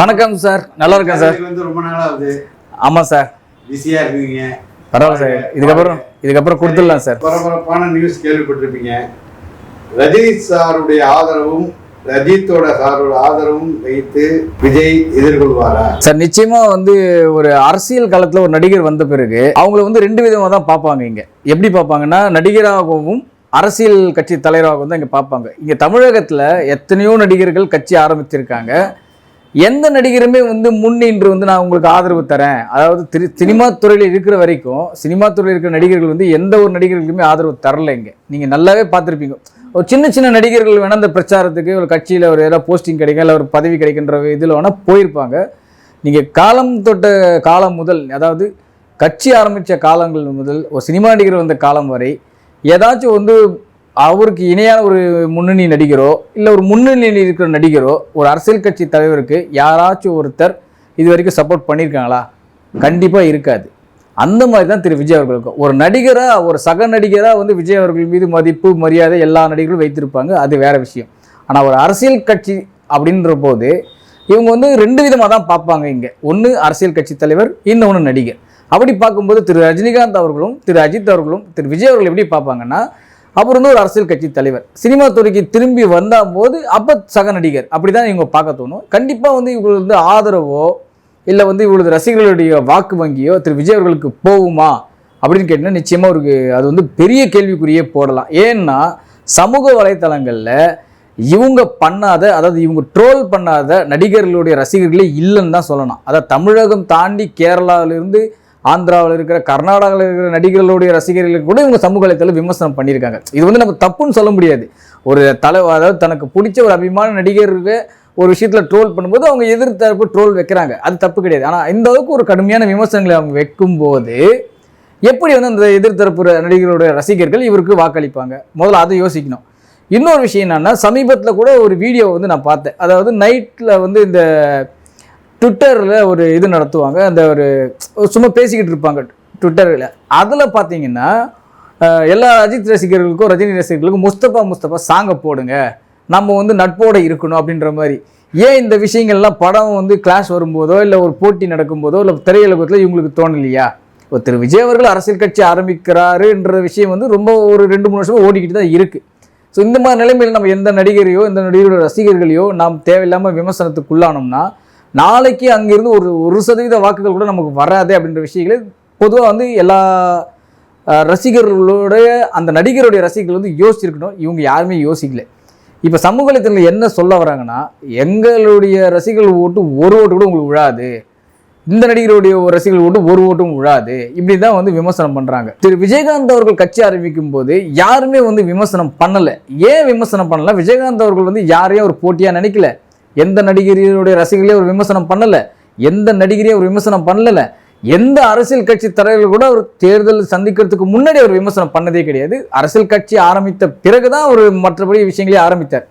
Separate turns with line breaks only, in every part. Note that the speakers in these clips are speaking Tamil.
வணக்கம் சார் நல்லா இருக்கேன் சார்
வந்து ரொம்ப நாள் ஆகுது.
ஆமாம் சார்
பிஸியா இருக்கீங்க.
பரவாயில்ல சார் இதுக்கப்புறம் இதுக்கப்புறம் கொடுத்துடலாம் சார்
பரபரப்பான நியூஸ் கேள்விப்பட்டிருப்பீங்க. ரஜினி சாருடைய ஆதரவும் ரஜித்தோட சாரோட ஆதரவும் வைத்து விஜய் எதிர்கொள்வாரா?
சார் நிச்சயமா வந்து ஒரு அரசியல் காலத்துல ஒரு நடிகர் வந்த பிறகு அவங்கள வந்து ரெண்டு விதமா தான் பார்ப்பாங்க இங்க. எப்படி பார்ப்பாங்கன்னா நடிகராகவும் அரசியல் கட்சி தலைவராகவும் தான் இங்க பார்ப்பாங்க. இங்க தமிழகத்துல எத்தனையோ நடிகர்கள் கட்சி ஆரம்பிச்சிருக்காங்க. எந்த நடிகருமே வந்து முன்னின்று வந்து நான் உங்களுக்கு ஆதரவு தரேன். அதாவது திரு சினிமா துறையில் இருக்கிற வரைக்கும் சினிமா துறையில் இருக்கிற நடிகர்கள் வந்து எந்த ஒரு நடிகர்களுக்குமே ஆதரவு தரல நீங்கள் நல்லாவே பார்த்துருப்பீங்க. ஒரு சின்ன சின்ன நடிகர்கள் வேணால் இந்த பிரச்சாரத்துக்கு ஒரு கட்சியில் ஒரு ஏதாவது போஸ்டிங் கிடைக்கும் இல்லை ஒரு பதவி கிடைக்கின்ற இதில் வேணால் போயிருப்பாங்க. நீங்கள் காலம் தொட்ட காலம் முதல் அதாவது கட்சி ஆரம்பித்த காலங்கள் முதல் ஒரு சினிமா நடிகர் வந்த காலம் வரை ஏதாச்சும் வந்து அவருக்கு இணையான ஒரு முன்னணி நடிகரோ இல்லை ஒரு முன்னணியில் இருக்கிற நடிகரோ ஒரு அரசியல் கட்சி தலைவருக்கு யாராச்சும் ஒருத்தர் இது வரைக்கும் சப்போர்ட் பண்ணியிருக்காங்களா கண்டிப்பாக இருக்காது. அந்த மாதிரி தான் திரு விஜய் அவர்களுக்கும். ஒரு நடிகராக ஒரு சக நடிகராக வந்து விஜய் அவர்கள் மீது மதிப்பு மரியாதை எல்லா நடிகர்களும் வைத்திருப்பாங்க. அது வேற விஷயம். ஆனால் ஒரு அரசியல் கட்சி அப்படின்ற போது இவங்க வந்து ரெண்டு விதமாக தான் பார்ப்பாங்க இங்கே. ஒன்று அரசியல் கட்சி தலைவர் இன்னொன்று நடிகர். அப்படி பார்க்கும்போது திரு ரஜினிகாந்த் அவர்களும் திரு அஜித் அவர்களும் திரு விஜய் அவர்கள் எப்படி பார்ப்பாங்கன்னா அப்புறம் இன்னொரு அரசியல் கட்சி தலைவர். சினிமா துறைக்கு திரும்பி வந்தபோது அப்போ சக நடிகர். அப்படி தான் இவங்க பார்க்க தோணும். கண்டிப்பாக வந்து இவங்களுக்கு வந்து ஆதரவோ இல்லை வந்து இவங்களது ரசிகர்களுடைய வாக்கு வங்கியோ திரு. விஜய் அவர்களுக்கு போகுமா? அப்படின்னு கேட்டிங்கன்னா நிச்சயமாக அவருக்கு அது வந்து பெரிய கேள்விக்குறியே போடலாம். ஏன்னா சமூக வலைத்தளங்களில் இவங்க பண்ணாத அதாவது இவங்க ட்ரோல் பண்ணாத நடிகர்களுடைய ரசிகர்களே இல்லைன்னு தான் சொல்லணும். அதாவது தமிழகம் தாண்டி கேரளாவிலிருந்து ஆந்திராவில் இருக்கிற கர்நாடகாவில் இருக்கிற நடிகர்களுடைய ரசிகர்களுக்கு கூட இவங்க சமூக வலைத்தளம் விமர்சனம் பண்ணியிருக்காங்க. இது வந்து நம்ம தப்புன்னு சொல்ல முடியாது. ஒரு தலை அதாவது தனக்கு பிடிச்ச ஒரு அபிமான நடிகருக்கு ஒரு விஷயத்தில் ட்ரோல் பண்ணும்போது அவங்க எதிர்த்தரப்பு ட்ரோல் வைக்கிறாங்க. அது தப்பு கிடையாது. ஆனால் இந்த அளவுக்கு ஒரு கடுமையான விமர்சனங்களை அவங்க வைக்கும்போது எப்படி வந்து அந்த எதிர்த்தரப்பு நடிகர்களுடைய ரசிகர்கள் இவருக்கு வாக்களிப்பாங்க? முதல்ல அதை யோசிக்கணும். இன்னொரு விஷயம் என்னென்னா சமீபத்தில் கூட ஒரு வீடியோ வந்து நான் பார்த்தேன். அதாவது நைட்டில் வந்து இந்த ட்விட்டரில் ஒரு இது நடத்துவாங்க. அந்த ஒரு சும்மா பேசிக்கிட்டு இருப்பாங்க ட்விட்டரில் அதில் பார்த்தீங்கன்னா எல்லா அஜித் ரசிகர்களுக்கும் ரஜினி ரசிகர்களுக்கும் முஸ்தபா முஸ்தபா சாங்கை போடுங்க. நம்ம வந்து நட்போட இருக்கணும் அப்படின்ற மாதிரி. ஏன் இந்த விஷயங்கள்லாம் படம் வந்து கிளாஸ் வரும்போதோ இல்லை ஒரு போட்டி நடக்கும்போதோ இல்லை திரையுலகத்தில் இவங்களுக்கு தோணலையா? இப்போ திரு விஜய் அவர்கள் அரசியல் கட்சி ஆரம்பிக்கிறாருன்ற விஷயம் வந்து ரொம்ப ஒரு ரெண்டு மூணு வருஷமாக ஓடிக்கிட்டு தான் இருக்குது ஸோ இந்த மாதிரி நிலைமையில் நம்ம எந்த நடிகரையோ எந்த நடிகரோட ரசிகர்களையோ நாம் தேவையில்லாமல் விமர்சனத்துக்குள்ளானோம்னா நாளைக்கு அங்கிருந்து ஒரு ஒரு சதவீத வாக்குகள் கூட நமக்கு வராது அப்படின்ற விஷயங்களை பொதுவாக வந்து எல்லா ரசிகர்களுடைய அந்த நடிகருடைய ரசிகர்கள் வந்து யோசிச்சிருக்கணும். இவங்க யாருமே யோசிக்கல. இப்போ சமூக வலைத்தளங்கள் என்ன சொல்ல வராங்கன்னா எங்களுடைய ரசிகர்கள் ஓட்டு ஒரு ஓட்டு கூட உங்களுக்கு விழாது இந்த நடிகருடைய ரசிகர்கள் ஓட்டு ஒரு ஓட்டும் விழாது இப்படி தான் வந்து விமர்சனம் பண்ணுறாங்க திரு விஜயகாந்த் அவர்கள் கட்சி ஆரம்பிக்கும் போது யாருமே வந்து விமர்சனம் பண்ணலை. ஏன் விமர்சனம் பண்ணல? விஜயகாந்த் அவர்கள் வந்து யாரையும் ஒரு போட்டியாக நினைக்கல. எந்த நடிகரினுடைய ரசிகர்களையும் ஒரு விமர்சனம் பண்ணலை? எந்த நடிகரையும் ஒரு விமர்சனம் பண்ணல எந்த அரசியல் கட்சி தலைவர்கள் கூட அவர் தேர்தல் சந்திக்கிறதுக்கு முன்னாடி அவர் விமர்சனம் பண்ணதே கிடையாது. அரசியல் கட்சி ஆரம்பித்த பிறகு தான் ஒரு மற்றபடி விஷயங்களே ஆரம்பித்தார்.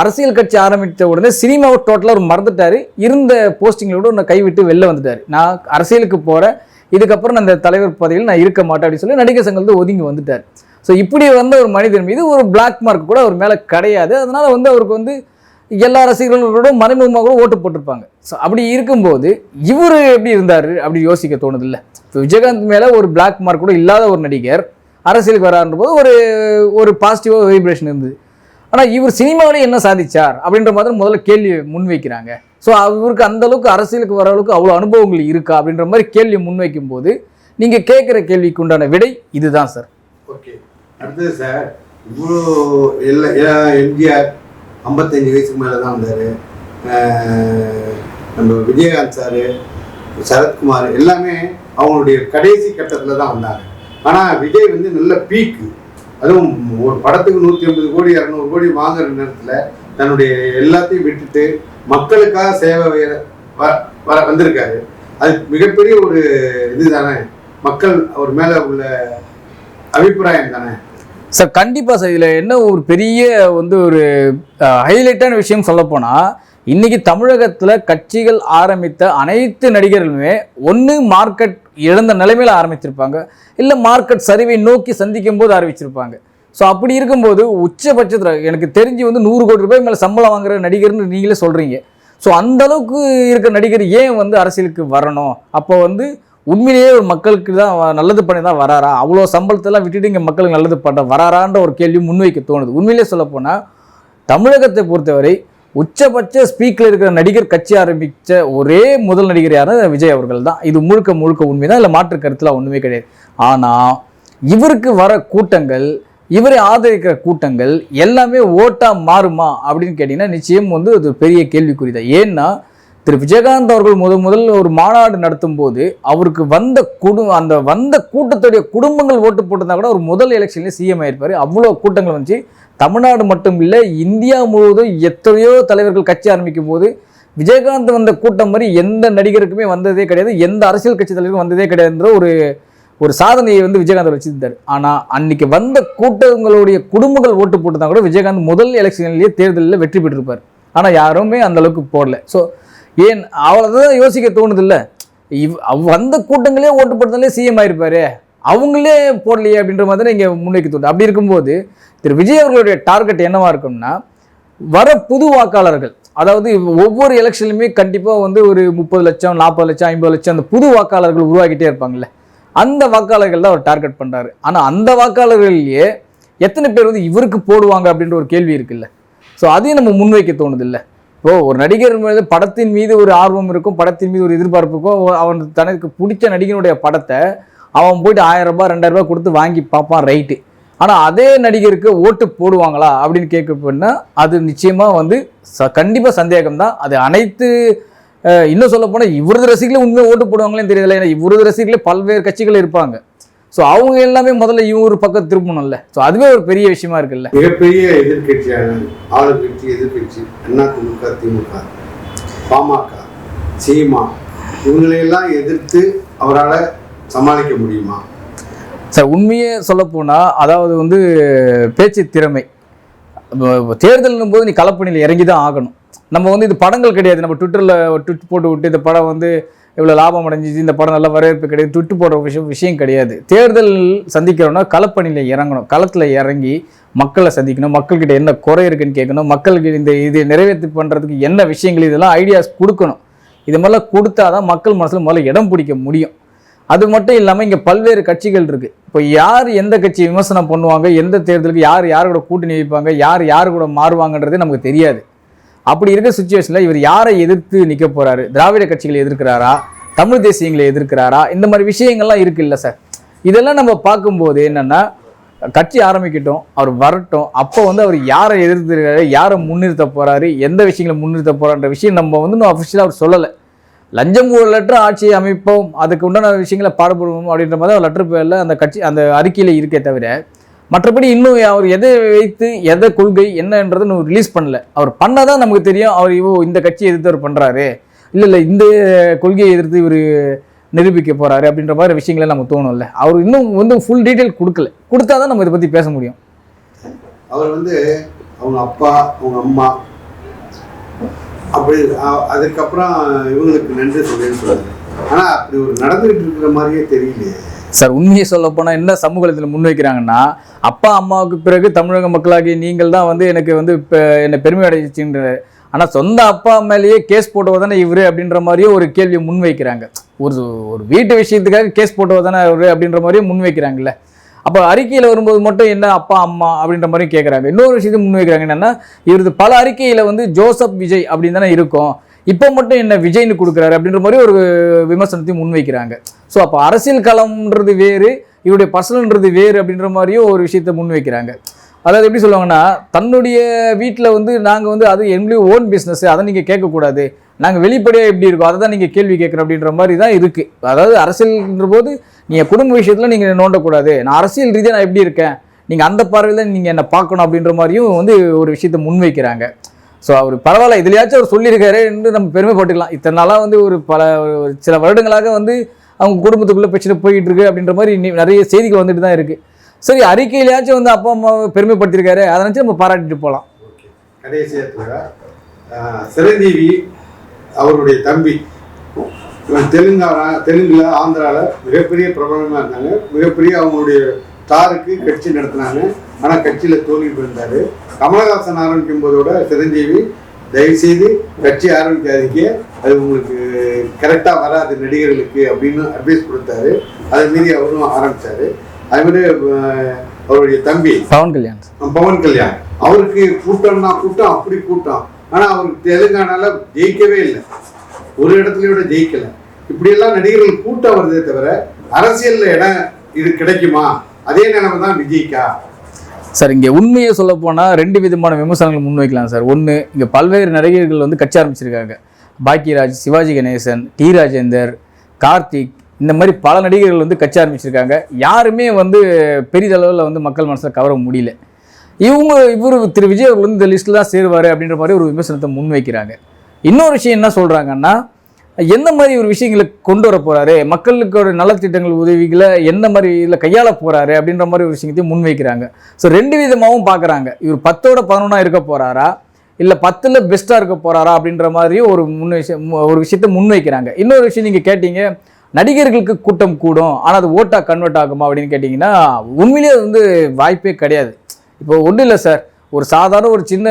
அரசியல் கட்சி ஆரம்பித்த உடனே சினிமாவை டோட்டலாக அவர் மறந்துட்டார். இருந்த போஸ்டிங்களோட ஒன்று கைவிட்டு வெளில வந்துட்டார். நான் அரசியலுக்கு போகிறேன் இதுக்கப்புறம் நான் இந்த தலைவர் பதவியில் நான் இருக்க மாட்டேன் அப்படின்னு சொல்லி நடிகர் சங்கத்தில் ஒதுங்கி வந்துட்டார். ஸோ இப்படி வந்த ஒரு மனிதன் மீது ஒரு பிளாக் மார்க் கூட அவர் மேலே கிடையாது. அதனால் வந்து அவருக்கு வந்து எல்லா ரசிகர்களோடும் மறைமுகமாக கூட ஓட்டு போட்டிருப்பாங்க. ஸோ அப்படி இருக்கும்போது இவர் எப்படி இருந்தார் அப்படி யோசிக்க தோணுது இல்லை இப்போ விஜயகாந்த் மேலே ஒரு பிளாக் மார்க் கூட இல்லாத ஒரு நடிகர் அரசியலுக்கு வரான்ற போது ஒரு ஒரு பாசிட்டிவாக வைப்ரேஷன் இருந்தது. ஆனால் இவர் சினிமாவிலே என்ன சாதிச்சார் அப்படின்ற மாதிரி முதல்ல கேள்வி முன்வைக்கிறாங்க ஸோ அவருக்கு அந்த அளவுக்கு அரசியலுக்கு வர அளவுக்கு அவ்வளோ அனுபவங்கள் இருக்கா அப்படின்ற மாதிரி கேள்வி முன்வைக்கும் போது நீங்கள் கேட்குற கேள்விக்கு உண்டான விடை இதுதான் சார்
ஓகே அடுத்தது சார் இவ்வளோ எல்லா எம்ஜிஆர் ஐம்பத்தஞ்சு வயசுக்கு மேலே தான் வந்தார். நம்ம விஜயகாந்த் சார் சரத்குமார் எல்லாமே அவங்களுடைய கடைசி கட்டத்தில் தான் வந்தாங்க. ஆனால் விஜய் வந்து நல்ல பீக்கு அதுவும் ஒரு படத்துக்கு நூற்றி ஐம்பது கோடி இரநூறு கோடி வாங்குற நேரத்தில் தன்னுடைய எல்லாத்தையும் விட்டுட்டு மக்களுக்காக சேவை வர- வ- வர வந்திருக்காரு. அது மிகப்பெரிய ஒரு இது தானே. மக்கள் அவர் மேலே உள்ள அபிப்பிராயம் தானே.
சார் கண்டிப்பாக சார் இதில் என்ன ஒரு பெரிய வந்து ஒரு ஹைலைட்டான விஷயம் சொல்லப்போனால் இன்றைக்கி தமிழகத்தில் கட்சிகள் ஆரம்பித்த அனைத்து நடிகர்களுமே ஒன்று மார்க்கெட் இழந்த நிலைமையில் ஆரம்பிச்சிருப்பாங்க. இல்லை மார்க்கெட் சரிவை நோக்கி சந்திக்கும் போது ஆரம்பிச்சிருப்பாங்க ஸோ அப்படி இருக்கும்போது உச்சபட்சத்தில் எனக்கு தெரிஞ்சு வந்து நூறு கோடி ரூபாய் மேலே சம்பளம் வாங்குற நடிகர்னு நீங்களே சொல்கிறீங்க ஸோ அந்தளவுக்கு இருக்கிற இருக்க நடிகர் ஏன் வந்து அரசியலுக்கு வரணும்? அப்போ வந்து உண்மையிலேயே ஒரு மக்களுக்கு தான் நல்லது பண்ணி தான் வராரா? அவ்வளோ சம்பளத்தெல்லாம் விட்டுட்டு இங்கே மக்களுக்கு நல்லது பண்ண வராரான்ற ஒரு கேள்வி முன்வைக்க தோணுது. உண்மையிலேயே சொல்லப்போனால் தமிழகத்தை பொறுத்தவரை உச்சபட்ச ஸ்பீக்கில் இருக்கிற நடிகர் கட்சி ஆரம்பித்த ஒரே முதல் நடிகர் யாரும் விஜய் அவர்கள் தான். இது முழுக்க முழுக்க உண்மை தான். இல்லை மாற்று கருத்தில் ஒன்றுமே கிடையாது. ஆனால் இவருக்கு வர கூட்டங்கள் இவரை ஆதரிக்கிற கூட்டங்கள் எல்லாமே ஓட்டா மாறுமா அப்படின்னு கேட்டிங்கன்னா நிச்சயம் வந்து அது ஒரு பெரிய கேள்விக்குறி தான். ஏன்னா திரு விஜயகாந்த் அவர்கள் முதல் முதல் ஒரு மாநாடு நடத்தும் போது அவருக்கு வந்த குடு அந்த வந்த கூட்டத்துடைய குடும்பங்கள் ஓட்டு போட்டிருந்தா கூட ஒரு முதல் எலெக்ஷன்லேயே சிஎம் ஆயிருப்பார். அவ்வளோ கூட்டங்கள் வந்துச்சு. தமிழ்நாடு மட்டும் இல்லை இந்தியா முழுவதும் எத்தனையோ தலைவர்கள் கட்சி ஆரம்பிக்கும் போது விஜயகாந்த் வந்த கூட்டம் மாதிரி எந்த நடிகருக்குமே வந்ததே கிடையாது. எந்த அரசியல் கட்சி தலைவருக்கும் வந்ததே கிடையாதுன்ற ஒரு ஒரு சாதனையை வந்து விஜயகாந்த் வச்சிருந்தார். ஆனால் அன்னைக்கு வந்த கூட்டங்களுடைய குடும்பங்கள் ஓட்டு போட்டுதான் கூட விஜயகாந்த் முதல் எலெக்ஷன்லேயே தேர்தலில் வெற்றி பெற்றிருப்பார். ஆனால் யாருமே அந்த அளவுக்கு போடல. ஸோ ஏன் அவ்வளோதான் யோசிக்க தோணுதில்ல? இவ் அவ் வந்த கூட்டங்களே ஓட்டு போட்டதாலே சிஎம் ஆயிருப்பாரு. அவங்களே போடலையே அப்படின்ற மாதிரி இங்கே முன்வைக்க தோணுது. அப்படி இருக்கும்போது திரு. விஜய் அவர்களுடைய டார்கெட் என்னவா இருக்கும்னா வர புது வாக்காளர்கள் அதாவது ஒவ்வொரு எலெக்ஷன்லையுமே கண்டிப்பாக வந்து ஒரு முப்பது லட்சம் நாற்பது லட்சம் ஐம்பது லட்சம் அந்த புது வாக்காளர்கள் உருவாக்கிட்டே இருப்பாங்கல்ல. அந்த வாக்காளர்கள் தான் அவர் டார்கெட் பண்ணுறாரு ஆனால் அந்த வாக்காளர்கள்லேயே எத்தனை பேர் வந்து இவருக்கு போடுவாங்க அப்படின்ற ஒரு கேள்வி இருக்குல்ல. ஸோ அதையும் நம்ம முன்வைக்க தோணுது இல்லை இப்போ ஒரு நடிகர் மீது படத்தின் மீது ஒரு ஆர்வம் இருக்கும் படத்தின் மீது ஒரு எதிர்பார்ப்பு இருக்கும். அவன் தனக்கு பிடிச்ச நடிகனுடைய படத்தை அவன் போயிட்டு ஆயிரம் ரூபாய் ரெண்டாயிரம் ரூபாய் கொடுத்து வாங்கி பார்ப்பான் ரைட்டு. ஆனால் அதே நடிகருக்கு ஓட்டு போடுவாங்களா அப்படின்னு கேட்க அது நிச்சயமாக வந்து ச கண்டிப்பாக சந்தேகம் தான் அது அனைத்து இன்னும் சொல்ல போனால் இவரது ரசிகர்களே உண்மையாக ஓட்டு போடுவாங்களேன்னு தெரியல. ஏன்னா இவரது ரசிகர்களே பல்வேறு கட்சிகள் இருப்பாங்க. ஸோ அவங்க எல்லாமே முதல்ல இவங்க பக்கம் திரும்பணும்ல. ஸோ அதுவே ஒரு பெரிய விஷயமா இருக்குல்ல.
மிகப்பெரிய எதிர்க்கட்சியான ஆளுங்கட்சி எதிர்க்கட்சி அண்ணா திமுக திமுக பாமக சீமா இவங்களையெல்லாம் எதிர்த்து அவரால் சமாளிக்க முடியுமா?
சார் உண்மையே சொல்லப்போனால் அதாவது வந்து பேச்சு திறமை. தேர்தல்னும் போது நீ களப்பணியில் இறங்கி தான் ஆகணும். நம்ம வந்து இது படங்கள் கிடையாது. நம்ம ட்விட்டரில் ட்விட் போட்டு விட்டு இந்த படம் வந்து இவ்வளோ லாபம் அடைஞ்சிச்சு இந்த படம் நல்ல வரவேற்பு கிடையாது துட்டு போடுற விஷயம் விஷயம் கிடையாது. தேர்தல் சந்திக்கிறோன்னா களப்பணியில் இறங்கணும். களத்தில் இறங்கி மக்களை சந்திக்கணும் மக்கள்கிட்ட என்ன குறை இருக்குன்னு கேட்கணும் மக்களுக்கு இந்த இது நிறைவேற்றி பண்ணுறதுக்கு என்ன விஷயங்கள் இதெல்லாம் ஐடியாஸ் கொடுக்கணும். இது மாதிரிலாம் கொடுத்தா தான் மக்கள் மனசில் முதல்ல இடம் பிடிக்க முடியும். அது மட்டும் இல்லாமல் இங்கே பல்வேறு கட்சிகள் இருக்குது இப்போ யார் எந்த கட்சி விமர்சனம் பண்ணுவாங்க எந்த தேர்தலுக்கு யார் யார் கூட கூட்டணி வைப்பாங்க யார் யார் கூட மாறுவாங்கன்றதே நமக்கு தெரியாது. அப்படி இருக்க சுச்சுவேஷனில் இவர் யாரை எதிர்த்து நிற்க போகிறாரு திராவிட கட்சிகளை எதிர்க்கிறாரா? தமிழ் தேசியங்களை எதிர்க்கிறாரா? இந்த மாதிரி விஷயங்கள்லாம் இருக்குல்ல சார். இதெல்லாம் நம்ம பார்க்கும்போது என்னென்னா கட்சி ஆரம்பிக்கட்டும் அவர் வரட்டும். அப்போ வந்து அவர் யாரை எதிர்த்துறாரு யாரை முன்னிறுத்த போகிறாரு எந்த விஷயங்களை முன்னிறுத்த போகிறான்ற விஷயம் நம்ம வந்து இன்னும் அஃபிஷியலாக அவர் சொல்லலை. லஞ்சம் ஒரு லெட்டர் ஆட்சியை அமைப்போம் அதுக்கு உண்டான விஷயங்களை பாடுபடுவோம் அப்படின்ற மாதிரி லெட்டர் பேரில் அந்த கட்சி அந்த அறிக்கையில் இருக்கே தவிர மற்றபடி இன்னும் அவர் எதை வைத்து எதை கொள்கை என்னன்றதை இன்னும் ரிலீஸ் பண்ணல. அவர் பண்ணாதான் நமக்கு தெரியும் அவர் இவோ இந்த கட்சியை எதிர்த்து அவர் பண்ணுறாரு இல்லை இல்லை இந்த கொள்கையை எதிர்த்து இவர் நிரூபிக்க போறாரு அப்படின்ற மாதிரி விஷயங்களை நமக்கு தோணும்ல. அவர் இன்னும் வந்து ஃபுல் டீட்டெயில் கொடுக்கல. கொடுத்தா தான் நம்ம இதை பற்றி பேச முடியும்.
அவர் வந்து அவங்க அப்பா அவங்க அம்மா அப்படி அதுக்கப்புறம் இவங்களுக்கு நன்றி சொல்லுன்னு சொல்றாரு ஆனால் அப்படி ஒரு நடந்துகிட்டு இருக்கிற மாதிரியே தெரியலையே.
சார் உண்மையை சொல்ல போனால் என்ன சமூகத்தில் முன்வைக்கிறாங்கன்னா அப்பா அம்மாவுக்கு பிறகு தமிழக மக்களாகிய நீங்கள் தான் வந்து எனக்கு வந்து இப்போ என்னை பெருமை அடைச்சின்ற ஆனால் சொந்த அப்பா மேலேயே கேஸ் போட்டவர் தானே இவர் அப்படின்ற மாதிரியே ஒரு கேள்வியை முன்வைக்கிறாங்க. ஒரு ஒரு வீட்டு விஷயத்துக்காக கேஸ் போட்டவர் தானே இவர் அப்படின்ற மாதிரியே முன்வைக்கிறாங்கல்ல. அப்போ அறிக்கையில் வரும்போது மட்டும் என்ன அப்பா அம்மா அப்படின்ற மாதிரி கேட்குறாங்க இன்னொரு விஷயத்தை முன்வைக்கிறாங்க. என்னென்னா இவரது பல அறிக்கையில் வந்து ஜோசப் விஜய் அப்படின்னு தானே இருக்கும். இப்போ மட்டும் என்ன விஜய்னு கொடுக்குறாரு அப்படின்ற மாதிரி ஒரு விமர்சனத்தையும் முன்வைக்கிறாங்க. ஸோ அப்போ அரசியல் களம்ன்றது வேறு இவருடைய பர்சனல்ன்றது வேறு அப்படின்ற மாதிரியும் ஒரு விஷயத்தை முன்வைக்கிறாங்க. அதாவது எப்படி சொல்லுவாங்கன்னா தன்னுடைய வீட்டில் வந்து நாங்கள் வந்து அது எங்களுடைய ஓன் பிஸ்னஸ் அதை நீங்கள் கேட்கக்கூடாது. நாங்கள் வெளிப்படையாக எப்படி இருக்கோம் அதை தான் நீங்கள் கேள்வி கேட்குறோம் அப்படின்ற மாதிரி தான் இருக்குது அதாவது அரசியல்ன்ற போது நீங்கள் குடும்ப விஷயத்தில் நீங்கள் நோண்டக்கூடாது. நான் அரசியல் ரீதியாக நான் எப்படி இருக்கேன்? நீங்கள் அந்த பார்வையில் நீங்கள் என்னை பார்க்கணும் அப்படின்ற மாதிரியும் வந்து ஒரு விஷயத்தை முன்வைக்கிறாங்க. ஸோ அவர் பரவாயில்ல இதுலையாச்சும் அவர் சொல்லியிருக்காரு என்று நம்ம பெருமைப்பட்டுக்கலாம் இத்தனை நாளாக வந்து ஒரு பல ஒரு சில வருடங்களாக வந்து அவங்க குடும்பத்துக்குள்ளே பிரச்சனை போயிட்டு இருக்கு அப்படின்ற மாதிரி நிறைய செய்திகள் வந்துட்டு தான் இருக்குது சரி அறிக்கையிலையாச்சும் வந்து அப்பா அம்மாவை பெருமைப்படுத்தியிருக்காரு. அதை நினச்சி நம்ம பாராட்டிட்டு போகலாம்
ஓகே. கடைசியாக சிரஞ்சீவி அவருடைய தம்பி. தெலுங்கானா தெலுங்குல ஆந்திராவில் மிகப்பெரிய பிரபலமாக இருந்தாங்க. மிகப்பெரிய அவங்களுடைய ஸ்டாருக்கு கட்சி நடத்தினாங்க. ஆனால் கட்சியில் தோல்வி பெறுந்தாரு கமலஹாசன் ஆரம்பிக்கும் போதோட சிரஞ்சீவி தயவுசெய்து கட்சி ஆரம்பிக்காதீங்க. அது உங்களுக்கு கரெக்டாக வராது நடிகர்களுக்கு அப்படின்னு அட்வைஸ் கொடுத்தாரு. அதை மீறி அவரும் ஆரம்பிச்சாரு. அது மாதிரி அவருடைய தம்பி
பவன் கல்யாண்
பவன் கல்யாண். அவருக்கு கூட்டம்னா கூட்டம் அப்படி கூட்டம். ஆனா அவருக்கு தெலுங்கானால ஜெயிக்கவே இல்லை. ஒரு இடத்துலயும் கூட ஜெயிக்கல. இப்படியெல்லாம் நடிகர்கள் கூட்டம் வருதே தவிர அரசியல்ல இடம் இது கிடைக்குமா? அதே நிலைமை தான் விஜய்க்கா?
சார் இங்கே உண்மையை சொல்ல போனால் ரெண்டு விதமான விமர்சனங்கள் முன்வைக்கலாம் சார். ஒன்று இங்கே பல்வேறு நடிகர்கள் வந்து கட்சி ஆரம்பிச்சிருக்காங்க. பாக்கியராஜ் சிவாஜி கணேசன் டி ராஜேந்தர் கார்த்திக் இந்த மாதிரி பல நடிகர்கள் வந்து கட்சி ஆரம்பிச்சிருக்காங்க. யாருமே வந்து பெரிதளவில் வந்து மக்கள் மனசில் கவர முடியல. இவங்க இவர் திரு விஜய் அவர்கள் வந்து இந்த லிஸ்ட்டில் தான் சேருவார் அப்படின்ற மாதிரி ஒரு விமர்சனத்தை முன்வைக்கிறாங்க. இன்னொரு விஷயம் என்ன சொல்கிறாங்கன்னா எந்த மாதிரி ஒரு விஷயங்களை கொண்டு வர போகிறாரு மக்களுக்கு ஒரு நலத்திட்டங்கள் உதவிகளை எந்த மாதிரி இதில் கையாள போகிறாரு அப்படின்ற மாதிரி ஒரு விஷயத்தையும் முன்வைக்கிறாங்க. ஸோ ரெண்டு விதமாகவும் பார்க்குறாங்க. இவர் பத்தோட பதினொன்றா இருக்க போகிறாரா இல்லை பத்தில் பெஸ்ட்டாக இருக்க போகிறாரா அப்படின்ற மாதிரியும் ஒரு முன் விஷயம் ஒரு விஷயத்த முன்வைக்கிறாங்க. இன்னொரு விஷயம் நீங்கள் கேட்டீங்க நடிகர்களுக்கு கூட்டம் கூடும் ஆனால் அது ஓட்டாக கன்வெர்ட் ஆகுமா அப்படின்னு கேட்டிங்கன்னா உண்மையிலேயே அது வந்து வாய்ப்பே கிடையாது. இப்போ ஒன்றும் இல்லை சார். ஒரு சாதாரண ஒரு சின்ன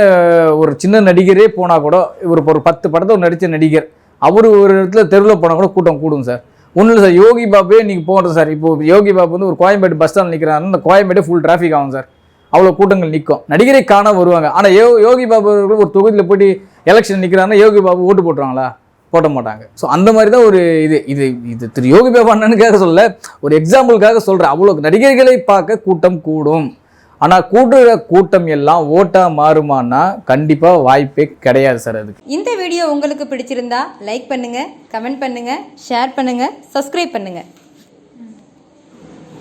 ஒரு சின்ன நடிகரே போனால் கூட இவர் இப்போ ஒரு பத்து படத்தை ஒரு நடித்த நடிகர் அவர் ஒரு இடத்துல தெருவில் போனால் கூட கூட்டம் கூடும் சார். ஒன்றும் இல்லை சார் யோகி பாபே நீங்கள் போகிறது சார். இப்போ யோகி பாபு வந்து ஒரு கோயம்பேடு பஸ் ஸ்டாண்ட் நிற்கிறாருன்னா அந்த கோயம்பேடு ஃபுல் டிராஃபிக் ஆகும் சார். அவ்வளோ கூட்டங்கள் நிற்கும். நடிகரை காண வருவாங்க. ஆனால் யோ யோகி பாபு அவர்கள் ஒரு தொகுதியில் போயிட்டு எலெக்ஷன் நிற்கிறாருன்னா யோகி பாபு ஓட்டு போட்டுருவாங்களா? போட மாட்டாங்க. ஸோ அந்த மாதிரி தான் ஒரு இது. இது இது திரு யோகி பாபு அண்ணனுக்காக சொல்ல ஒரு எக்ஸாம்பிளுக்காக சொல்கிறேன் அவ்வளோ நடிகர்களை பார்க்க கூட்டம் கூடும். ஆனால் கூடுற கூட்டம் எல்லாம் ஓட்டாக மாறுமான்னா கண்டிப்பாக வாய்ப்பே கிடையாது சார் அதுக்கு.
இந்த வீடியோ உங்களுக்கு பிடிச்சிருந்தா லைக் பண்ணுங்கள் கமெண்ட் பண்ணுங்கள் ஷேர் பண்ணுங்கள் சப்ஸ்கிரைப் பண்ணுங்கள்